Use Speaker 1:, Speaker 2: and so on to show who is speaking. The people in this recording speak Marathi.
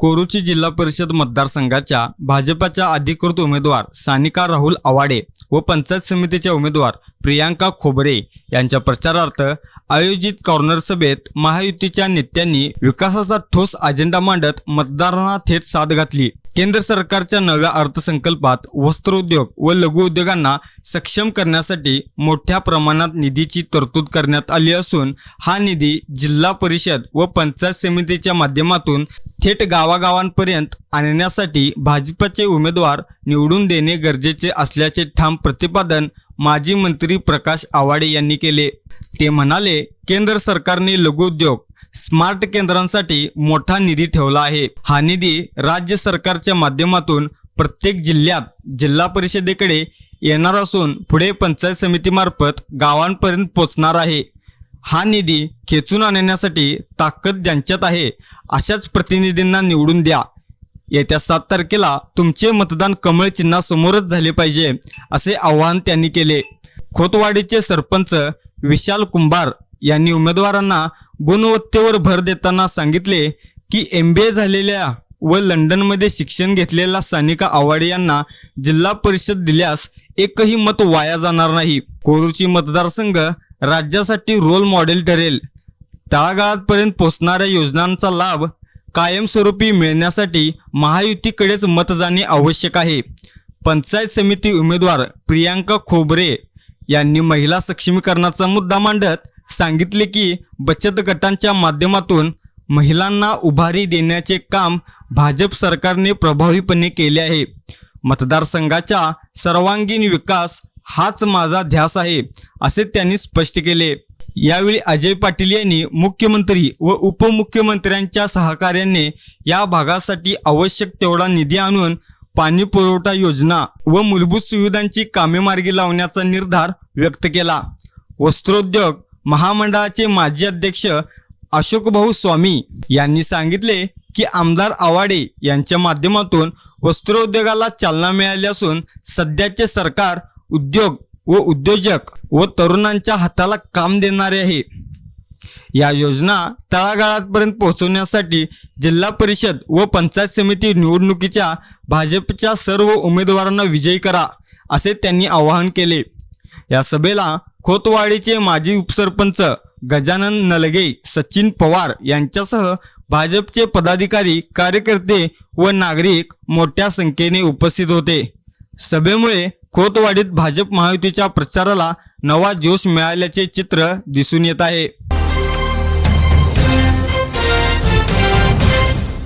Speaker 1: कोरुची जिल्हा परिषद मतदारसंघाच्या भाजपाच्या अधिकृत उमेदवार सानिका राहुल आवाडे व पंचायत समितीच्या उमेदवार प्रियांका खोबरे यांच्या प्रचारार्थ आयोजित कॉर्नर सभेत महायुतीच्या नेत्यांनी विकासाचा ठोस अजेंडा मांडत मतदारांना थेट साथ घातली. केंद्र सरकारच्या नव्या अर्थसंकल्पात वस्त्रोद्योग व लघु उद्योगांना सक्षम करण्यासाठी मोठ्या प्रमाणात निधीची तरतूद करण्यात आली असून हा निधी जिल्हा परिषद व पंचायत समितीच्या माध्यमातून थेट गावागावांपर्यंत आणण्यासाठी भाजपचे उमेदवार निवडून देणे गरजेचे असल्याचे ठाम प्रतिपादन माजी मंत्री प्रकाश आवाडे यांनी केले. ते म्हणाले केंद्र सरकारने लघुउद्योग स्मार्ट केंद्रांसाठी मोठा निधी ठेवला आहे. हा निधी राज्य सरकारच्या माध्यमातून प्रत्येक जिल्ह्यात जिल्हा परिषदेकडे येणार असून पुढे पंचायत समितीमार्फत गावांपर्यंत पोचणार आहे. हा निधी खेचून आणण्यासाठी ताकद ज्यांच्यात आहे. अशाच प्रतिनिधींना निवडून द्या. येत्या सात तारखेला तुमचे मतदान कमळ चिन्हासमोरच झाले पाहिजे असे आवाहन त्यांनी केले. खोतवाडीचे सरपंच विशाल कुंभार यांनी उमेदवारांना गुणवत्तेवर भर देताना सांगितले की एम बी ए झालेल्या व लंडनमध्ये शिक्षण घेतलेल्या सानिका आवाडे यांना जिल्हा परिषद दिल्यास एकही मत वाया जाणार नाही. कोरूची मतदारसंघ राज्यासाठी रोल मॉडेल ठरेल. तळागाळापर्यंत पोचणाऱ्या योजनांचा लाभ कायमस्वरूपी मिळण्यासाठी महायुतीकडेच मत जाणे आवश्यक आहे. पंचायत समिती उमेदवार प्रियांका खोबरे यांनी महिला सक्षमीकरणाचा मुद्दा मांडत सांगितले की बचत गटांच्या माध्यमातून महिलांना उभारी देण्याचे काम भाजप सरकारने प्रभावीपणे केले आहे. मतदारसंघाचा सर्वांगीण विकास हाच माझा ध्यास आहे असे त्यांनी स्पष्ट केले. यावेळी अजय पाटील यांनी मुख्यमंत्री व उपमुख्यमंत्र्यांच्या सहकार्याने या भागासाठी आवश्यक तेवढा निधी आणून पाणी पुरवठा योजना व मूलभूत सुविधांची कामे मार्गी लावण्याचा निर्धार व्यक्त केला. वस्त्रोद्योग महामंडळाचे माजी अध्यक्ष अशोकभाऊ स्वामी यांनी सांगितले की आमदार आवाडे यांच्या माध्यमातून वस्त्रोद्योगाला चालना मिळाली असून सध्याचे सरकार उद्योग व उद्योजक व तरुणांच्या हाताला काम देणारे आहे. या योजना तळागाळापर्यंत पोहोचवण्यासाठी जिल्हा परिषद व पंचायत समिती निवडणुकीच्या भाजपच्या सर्व उमेदवारांना विजयी करा असे त्यांनी आवाहन केले. या सभेला खोतवाडीचे माजी उपसरपंच गजानन नलगे सचिन पवार यांच्यासह भाजपचे पदाधिकारी कार्यकर्ते व नागरिक मोठ्या संख्येने उपस्थित होते. सभेमुळे खोतवाडीत भाजप महायुतीच्या प्रचाराला नवा जोश मिळाल्याचे चित्र दिसून येत आहे.